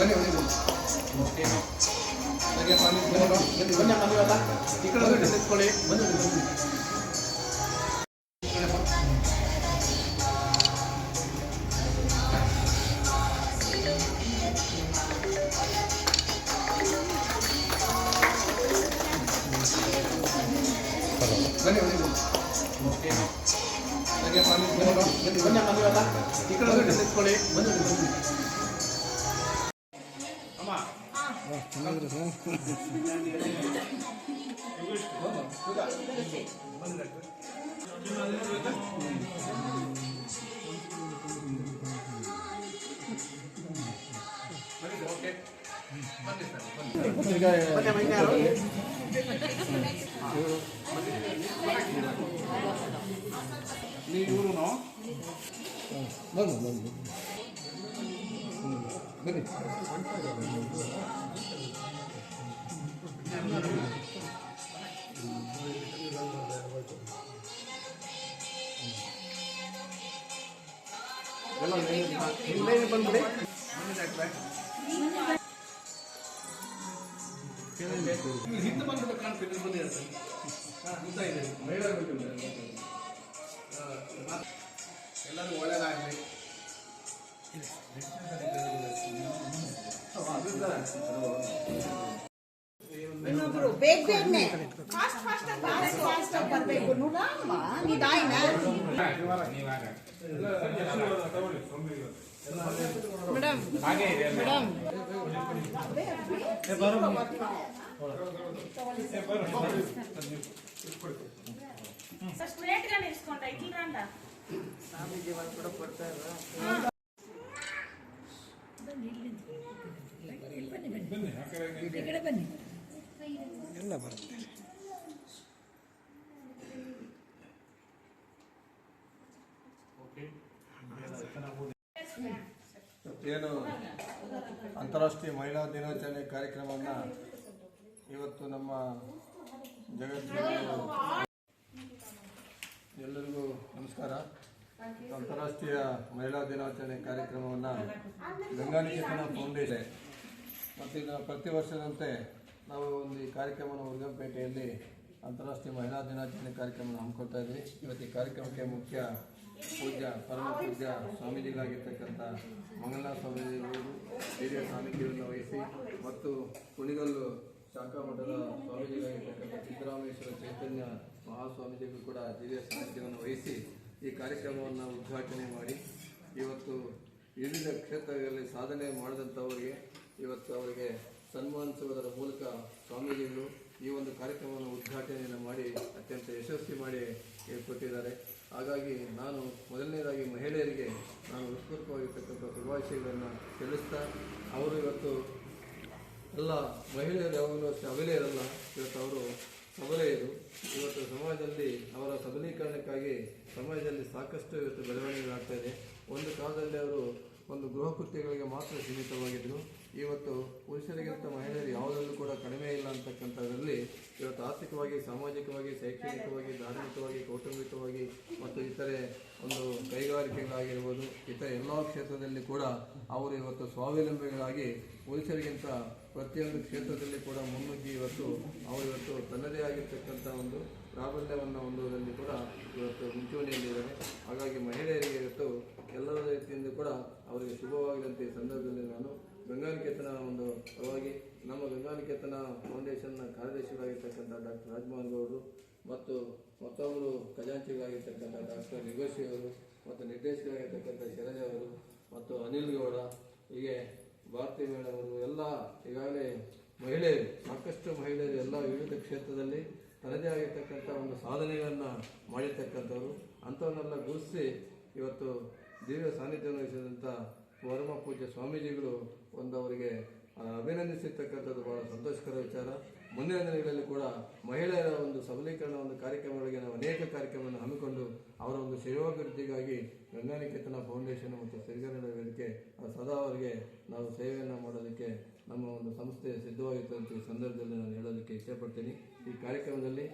ಬನ್ನಿ ಬನ್ನಿ ಬನ್ನಿ ಹಾಗೆಪ್ಪ ನೀವು ಬನ್ನಿ ಬನ್ನಿ ಬನ್ನಿ ಅಮ್ಮ ನೀವೆಲ್ಲ ಈ ಕಡೆ ಹೋಗಿ ನಿಂತ್ಕೊಳ್ಳಿ ಬನ್ನಿ ಬನ್ನಿ ಬನ್ನಿ ಬನ್ನಿ ಬನ್ನಿ ಬನ್ನಿ ಹಾಗೆಪ್ಪ ನೀವು ಬನ್ನಿ ಬನ್ನಿ ಅಮ್ಮ ನೀವೆಲ್ಲ ಈ ಕಡೆ ಹೋಗಿ ನಿಂತ್ಕೊಳ್ಳಿ ಬನ್ನಿ ಬನ್ನಿ ಬನ್ನಿ ಅಮ್ಮ ಬನ್ನಿ ಅಮ್ಮ ಇನ್ಯಾರು ನೀವು ಇವ್ರು ಬಂದು ಬಂದು ಬನ್ನಿ लगे लगे लगे पाणी म्हणजे मागे आता इकडे ठेवले थोडे ओके ಎಲ್ಲ ಇಲ್ಲೇ ಬಂದ್ಬಿಡಿ ಇಲ್ಲಿ ಹಿಂದೆ ಬಂದ್ಬಿಟ್ಟು ಕಾಣ್ತಿದ್ರು ಬನ್ನಿ ಅಂತ ಇದ್ದೀವಿ ಉದ್ದ ಇದೆ ಮಹಿಳಾ ಎಲ್ಲರೂ ಬೇಗ ಬೇಗನೆ. ಫಾಸ್ಟ್ ಫಾಸ್ಟ್ ಫಾಸ್ಟ್ ಫಾಸ್ಟ್ ಬರಬೇಕು. ನೋಡಮ್ಮ ನಿಧಾನ ಮೇಡಮ್ ಮೇಡಮ್. ಇಟ್ಲಂಡ ಎಲ್ಲ ಬರುತ್ತೆ ಏನು ಅಂತಾರಾಷ್ಟ್ರೀಯ ಮಹಿಳಾ ದಿನಾಚರಣೆ ಕಾರ್ಯಕ್ರಮವನ್ನು ಇವತ್ತು ನಮ್ಮ ಜಗತ್ತಿನ ಎಲ್ಲರಿಗೂ ನಮಸ್ಕಾರ. ಅಂತಾರಾಷ್ಟ್ರೀಯ ಮಹಿಳಾ ದಿನಾಚರಣೆ ಕಾರ್ಯಕ್ರಮವನ್ನು ಗಂಗಾನಿಕೇತನ ಫೌಂಡೇಶನ್. ಮತ್ತು ಇದನ್ನು ಪ್ರತಿ ವರ್ಷದಂತೆ ನಾವು ಒಂದು ಈ ಕಾರ್ಯಕ್ರಮವನ್ನು ಉರ್ಗಂಪೇಟೆಯಲ್ಲಿ ಅಂತಾರಾಷ್ಟ್ರೀಯ ಮಹಿಳಾ ದಿನಾಚರಣೆ ಕಾರ್ಯಕ್ರಮವನ್ನು ಹಮ್ಮಿಕೊಳ್ತಾ ಇದ್ವಿ ಇವತ್ತು ಈ ಕಾರ್ಯಕ್ರಮಕ್ಕೆ ಮುಖ್ಯ ಪೂಜ್ಯ ಪರಮ ಪೂಜ್ಯ ಸ್ವಾಮೀಜಿಗಳಾಗಿರ್ತಕ್ಕಂಥ ಮಂಗಲನಾಥ ಸ್ವಾಮೀಜಿಗಳು, ಹಿರಿಯ ಸ್ವಾಮೀಜಿಗಳನ್ನು ವಹಿಸಿ ಮತ್ತು ಕುಣಿಗಲ್ಲು ಶಾಖಾ ಮಠದ ಸ್ವಾಮೀಜಿಗಳಾಗಿರ್ತಕ್ಕಂಥ ಸಿದ್ದರಾಮೇಶ್ವರ ಚೈತನ್ಯ ಮಹಾಸ್ವಾಮೀಜಿಗಳು ಕೂಡ ದಿವ್ಯ ಸಾನ್ನಿಧ್ಯವನ್ನು ವಹಿಸಿ ಈ ಕಾರ್ಯಕ್ರಮವನ್ನು ಉದ್ಘಾಟನೆ ಮಾಡಿ, ಇವತ್ತು ವಿವಿಧ ಕ್ಷೇತ್ರಗಳಲ್ಲಿ ಸಾಧನೆ ಮಾಡಿದಂಥವರಿಗೆ ಇವತ್ತು ಅವರಿಗೆ ಸನ್ಮಾನಿಸುವುದರ ಮೂಲಕ ಸ್ವಾಮೀಜಿಗಳು ಈ ಒಂದು ಕಾರ್ಯಕ್ರಮವನ್ನು ಉದ್ಘಾಟನೆಯನ್ನು ಮಾಡಿ ಅತ್ಯಂತ ಯಶಸ್ವಿ ಮಾಡಿ ಕೊಟ್ಟಿದ್ದಾರೆ. ಹಾಗಾಗಿ ನಾನು ಮೊದಲನೇದಾಗಿ ಮಹಿಳೆಯರಿಗೆ ನಾನು ಹೃತ್ಪೂರ್ವಕವಾಗಿರ್ತಕ್ಕಂಥ ಶುಭಾಶಯಗಳನ್ನು ತಿಳಿಸ್ತಾ, ಅವರು ಇವತ್ತು ಎಲ್ಲ ಮಹಿಳೆಯರು ಯಾವಾಗಲೂ ಅಷ್ಟೇ ಇರಲ್ಲ. ಇವತ್ತು ಅವರು ಸಬಲೆಯರು ಇವತ್ತು ಸಮಾಜದಲ್ಲಿ ಅವರ ಸಬಲೀಕರಣಕ್ಕಾಗಿ ಸಮಾಜದಲ್ಲಿ ಸಾಕಷ್ಟು ಇವತ್ತು ಬೆಳವಣಿಗೆಗಳಾಗ್ತಾ ಇದೆ. ಒಂದು ಕಾಲದಲ್ಲಿ ಅವರು ಒಂದು ಗೃಹ ಕೃತ್ಯಗಳಿಗೆ ಮಾತ್ರ ಸೀಮಿತವಾಗಿದ್ದರು. ಇವತ್ತು ಪುರುಷರಿಗಿಂತ ಮಹಿಳೆಯರು ಯಾವುದರಲ್ಲೂ ಕೂಡ ಕಡಿಮೆ ಇಲ್ಲ ಅಂತಕ್ಕಂಥದ್ರಲ್ಲಿ ಇವತ್ತು ಆರ್ಥಿಕವಾಗಿ, ಸಾಮಾಜಿಕವಾಗಿ, ಶೈಕ್ಷಣಿಕವಾಗಿ, ಧಾರ್ಮಿಕವಾಗಿ, ಕೌಟುಂಬಿಕವಾಗಿ ಮತ್ತು ಇತರೆ ಒಂದು ಕೈಗಾರಿಕೆಗಳಾಗಿರ್ಬೋದು, ಇತರ ಎಲ್ಲ ಕ್ಷೇತ್ರದಲ್ಲಿ ಕೂಡ ಅವರು ಇವತ್ತು ಸ್ವಾವಲಂಬಿಗಳಾಗಿ ಪುರುಷರಿಗಿಂತ ಪ್ರತಿಯೊಂದು ಕ್ಷೇತ್ರದಲ್ಲಿ ಕೂಡ ಮುನ್ನುಗ್ಗಿ ಇವತ್ತು ಅವರು ಇವತ್ತು ತನ್ನದೇ ಆಗಿರ್ತಕ್ಕಂಥ ಒಂದು ಪ್ರಾಬಲ್ಯವನ್ನು ಹೊಂದುವುದರಲ್ಲಿ ಕೂಡ ಇವತ್ತು ಮುಂಚೂಣಿಯಲ್ಲಿದ್ದಾರೆ. ಹಾಗಾಗಿ ಮಹಿಳೆಯರಿಗೆ ಇವತ್ತು ಎಲ್ಲ ರೀತಿಯಿಂದ ಕೂಡ ಅವರಿಗೆ ಶುಭವಾಗದಂತೆ ಈ ಸಂದರ್ಭದಲ್ಲಿ ನಾನು ಗಂಗಾನಿಕೇತನ ಒಂದು ಪರವಾಗಿ ನಮ್ಮ ಗಂಗಾನಿಕೇತನ ಫೌಂಡೇಶನ್ನ ಕಾರ್ಯದರ್ಶಿಗಳಾಗಿರ್ತಕ್ಕಂಥ ಡಾಕ್ಟರ್ ರಾಜ್ಮೋಹನ್ ಗೌಡರು ಮತ್ತು ಮತ್ತೊಬ್ಬರು ಖಜಾಂಚಿಗಳಾಗಿರ್ತಕ್ಕಂಥ ಡಾಕ್ಟರ್ ನಿಗೋಶಿ ಅವರು ಮತ್ತು ನಿರ್ದೇಶಕರಾಗಿರ್ತಕ್ಕಂಥ ಶರಜ ಅವರು ಮತ್ತು ಅನಿಲ್ ಗೌಡ, ಹೀಗೆ ಭಾರತಿ ಮೇಡಮ್ ಅವರು ಎಲ್ಲ ಈಗಾಗಲೇ ಮಹಿಳೆಯರು ಸಾಕಷ್ಟು ಮಹಿಳೆಯರು ಎಲ್ಲ ವಿವಿಧ ಕ್ಷೇತ್ರದಲ್ಲಿ ತನ್ನದೇ ಆಗಿರ್ತಕ್ಕಂಥ ಒಂದು ಸಾಧನೆಗಳನ್ನು ಮಾಡಿರ್ತಕ್ಕಂಥವ್ರು. ಅಂಥವನ್ನೆಲ್ಲ ಗುರುತಿಸಿ ಇವತ್ತು ದಿವ್ಯ ಸಾನ್ನಿಧ್ಯ ವಹಿಸಿದಂಥ ವರಮ ಪೂಜ್ಯ ಸ್ವಾಮೀಜಿಗಳು ಒಂದು ಅವರಿಗೆ ಅಭಿನಂದಿಸಿರ್ತಕ್ಕಂಥದ್ದು ಬಹಳ ಸಂತೋಷಕರ ವಿಚಾರ. ಮುಂದಿನ ದಿನಗಳಲ್ಲಿ ಕೂಡ ಮಹಿಳೆಯರ ಒಂದು ಸಬಲೀಕರಣ ಒಂದು ಕಾರ್ಯಕ್ರಮಗಳಿಗೆ ನಾವು ಅನೇಕ ಕಾರ್ಯಕ್ರಮವನ್ನು ಹಮ್ಮಿಕೊಂಡು ಅವರ ಒಂದು ಸೇವಾಭಿವೃದ್ಧಿಗಾಗಿ ಗಂಗಾನಿಕೇತನ ಫೌಂಡೇಶನ್ ಮತ್ತು ಸಿರಿಗನ್ನಡ ವೇದಿಕೆ ಸದಾ ಅವರಿಗೆ ನಾವು ಸೇವೆಯನ್ನು ಮಾಡೋದಕ್ಕೆ ನಮ್ಮ ಒಂದು ಸಂಸ್ಥೆ ಸಿದ್ಧವಾಗಿತ್ತು ಅಂತ ಈ ಸಂದರ್ಭದಲ್ಲಿ ನಾನು ಹೇಳೋದಕ್ಕೆ ಇಷ್ಟಪಡ್ತೀನಿ. ಈ ಕಾರ್ಯಕ್ರಮದಲ್ಲಿ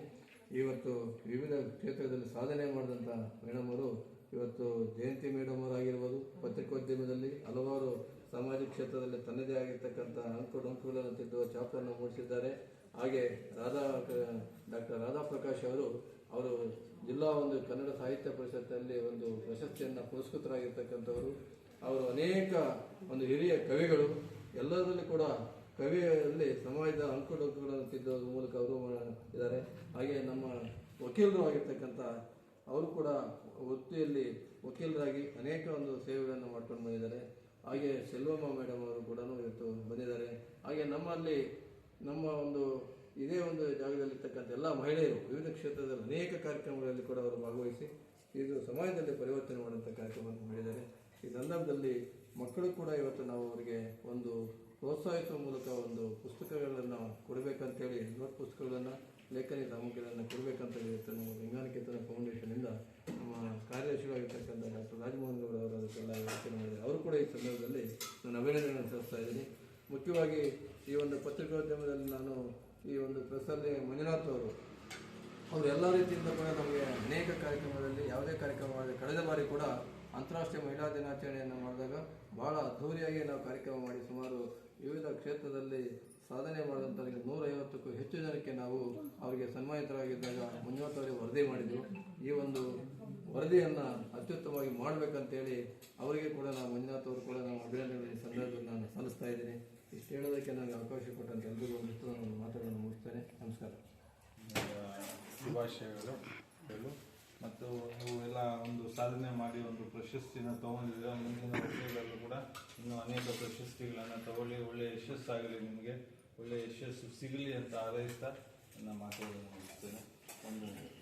ಇವತ್ತು ವಿವಿಧ ಕ್ಷೇತ್ರದಲ್ಲಿ ಸಾಧನೆ ಮಾಡಿದಂಥ ಮೇಡಮ್ ಅವರು, ಇವತ್ತು ಜಯಂತಿ ಮೇಡಮ್ ಅವರಾಗಿರ್ಬೋದು, ಪತ್ರಿಕೋದ್ಯಮದಲ್ಲಿ ಹಲವಾರು ಸಾಮಾಜಿಕ ಕ್ಷೇತ್ರದಲ್ಲಿ ತನ್ನದೇ ಆಗಿರ್ತಕ್ಕಂಥ ಅಂಕು ಡೊಂಕುಗಳನ್ನು ತಿದ್ದುವ ಚಾಪನ್ನು ಮೂಡಿಸಿದ್ದಾರೆ. ಹಾಗೆ ರಾಧಾ, ಡಾಕ್ಟರ್ ರಾಧಾ ಪ್ರಕಾಶ್ ಅವರು ಅವರು ಜಿಲ್ಲಾ ಒಂದು ಕನ್ನಡ ಸಾಹಿತ್ಯ ಪರಿಷತ್ತಲ್ಲಿ ಒಂದು ಪ್ರಶಸ್ತಿಯನ್ನು ಪುರಸ್ಕೃತರಾಗಿರ್ತಕ್ಕಂಥವರು. ಅವರು ಅನೇಕ ಒಂದು ಹಿರಿಯ ಕವಿಗಳು. ಎಲ್ಲದರಲ್ಲಿ ಕೂಡ ಕವಿಯಲ್ಲಿ ಸಮಾಜದ ಅಂಕುಡೊಂಕುಗಳನ್ನು ತಿದ್ದುವ ಮೂಲಕ ಅವರು ಇದ್ದಾರೆ ಹಾಗೆ ನಮ್ಮ ವಕೀಲರು ಆಗಿರ್ತಕ್ಕಂಥ ಅವರು ಕೂಡ ವೃತ್ತಿಯಲ್ಲಿ ವಕೀಲರಾಗಿ ಅನೇಕ ಒಂದು ಸೇವೆಗಳನ್ನು ಮಾಡ್ಕೊಂಡು ಬಂದಿದ್ದಾರೆ. ಹಾಗೆ ಸೆಲ್ವಮ್ಮ ಮೇಡಮ್ ಅವರು ಕೂಡ ಇವತ್ತು ಬಂದಿದ್ದಾರೆ. ಹಾಗೆ ನಮ್ಮಲ್ಲಿ ನಮ್ಮ ಒಂದು ಇದೇ ಒಂದು ಜಾಗದಲ್ಲಿರ್ತಕ್ಕಂಥ ಎಲ್ಲ ಮಹಿಳೆಯರು ವಿವಿಧ ಕ್ಷೇತ್ರದಲ್ಲಿ ಅನೇಕ ಕಾರ್ಯಕ್ರಮಗಳಲ್ಲಿ ಕೂಡ ಅವರು ಭಾಗವಹಿಸಿ ಇದು ಸಮಾಜದಲ್ಲಿ ಪರಿವರ್ತನೆ ಮಾಡುವಂಥ ಕಾರ್ಯಕ್ರಮವನ್ನು ಮಾಡಿದ್ದಾರೆ. ಈ ಸಂದರ್ಭದಲ್ಲಿ ಮಕ್ಕಳು ಕೂಡ ಇವತ್ತು ನಾವು ಅವರಿಗೆ ಒಂದು ಪ್ರೋತ್ಸಾಹಿಸುವ ಮೂಲಕ ಒಂದು ಪುಸ್ತಕಗಳನ್ನು ಕೊಡಬೇಕಂತೇಳಿ ನೋಟ್ ಪುಸ್ತಕಗಳನ್ನು ಲೇಖನಿ ಸಾಮಗ್ರಿಗಳನ್ನು ಕೊಡಬೇಕಂತ ಇವತ್ತು ನಮ್ಮ ಗಂಗಾನಿಕೇತನ ಫೌಂಡೇಶನಿಂದ ನಮ್ಮ ಕಾರ್ಯದರ್ಶಿಯಾಗಿರ್ತಕ್ಕಂಥ ಡಾಕ್ಟರ್ ರಾಜಮೋಹನ್ ಗೌಡ ಅವರು ಅದಕ್ಕೆಲ್ಲ ಯೋಚನೆ ಮಾಡಿದ್ದಾರೆ. ಅವರು ಕೂಡ ಈ ಸಂದರ್ಭದಲ್ಲಿ ನಾನು ಅಭಿನಂದನೆ ಸಲ್ಲಿಸ್ತಾ ಇದ್ದೀನಿ. ಮುಖ್ಯವಾಗಿ ಈ ಒಂದು ಪತ್ರಿಕೋದ್ಯಮದಲ್ಲಿ ನಾನು ಈ ಒಂದು ಪ್ರೆಸ್ಸಲ್ಲಿ ಮಂಜುನಾಥ್ ಅವರು ಅವರು ಎಲ್ಲ ರೀತಿಯಿಂದ ಕೂಡ ನಮಗೆ ಅನೇಕ ಕಾರ್ಯಕ್ರಮದಲ್ಲಿ ಯಾವುದೇ ಕಾರ್ಯಕ್ರಮ ಕಳೆದ ಬಾರಿ ಕೂಡ ಅಂತಾರಾಷ್ಟ್ರೀಯ ಮಹಿಳಾ ದಿನಾಚರಣೆಯನ್ನು ಮಾಡಿದಾಗ ಬಹಳ ಅದ್ಧೂರಿಯಾಗಿ ನಾವು ಕಾರ್ಯಕ್ರಮ ಮಾಡಿ ಸುಮಾರು ವಿವಿಧ ಕ್ಷೇತ್ರದಲ್ಲಿ ಸಾಧನೆ ಮಾಡಿದಂಥ ನೂರೈವತ್ತಕ್ಕೂ ಹೆಚ್ಚು ಜನಕ್ಕೆ ನಾವು ಅವರಿಗೆ ಸನ್ಮಾನಿತರಾಗಿದ್ದಾಗ ಮಂಜುನಾಥ್ ಅವರಿಗೆ ವರದಿ ಮಾಡಿದ್ರು ಈ ಒಂದು ವರದಿಯನ್ನು ಅತ್ಯುತ್ತಮವಾಗಿ ಮಾಡಬೇಕಂತೇಳಿ ಅವರಿಗೆ ಕೂಡ ನಾವು ಮಂಜುನಾಥ್ ಅವರು ಕೂಡ ನಾವು ಅಭಿನಂದನೆ ಸಂದರ್ಭದಲ್ಲಿ ನಾನು ಸಲ್ಲಿಸ್ತಾ ಇದ್ದೀನಿ. ಇಷ್ಟು ಹೇಳೋದಕ್ಕೆ ನನಗೆ ಅವಕಾಶ ಕೊಟ್ಟಂತ ಎಲ್ಲರಿಗೂ ಒಂದಿಷ್ಟು ನಾನು ಮಾತುಗಳನ್ನು ಮುಗಿಸ್ತೇನೆ. ನಮಸ್ಕಾರ. ಶುಭಾಶಯಗಳು. ಮತ್ತು ನೀವು ಎಲ್ಲ ಒಂದು ಸಾಧನೆ ಮಾಡಿ, ಒಂದು ಪ್ರಶಸ್ತಿನ ತಗೊಂಡಿದ್ದೀರ, ಮುಂದಿನ ವರ್ಷಗಳಲ್ಲೂ ಕೂಡ ಇನ್ನೂ ಅನೇಕ ಪ್ರಶಸ್ತಿಗಳನ್ನು ತಗೊಳ್ಳಿ. ಒಳ್ಳೆಯ ಯಶಸ್ಸಾಗಲಿ ನಿಮಗೆ. ಒಳ್ಳೆಯ ಯಶಸ್ಸು ಸಿಗಲಿ ಅಂತ ಹಾರೈಸ್ತಾ ನನ್ನ ಮಾತುಗಳನ್ನು ಮುಗಿಸ್ತೇನೆ.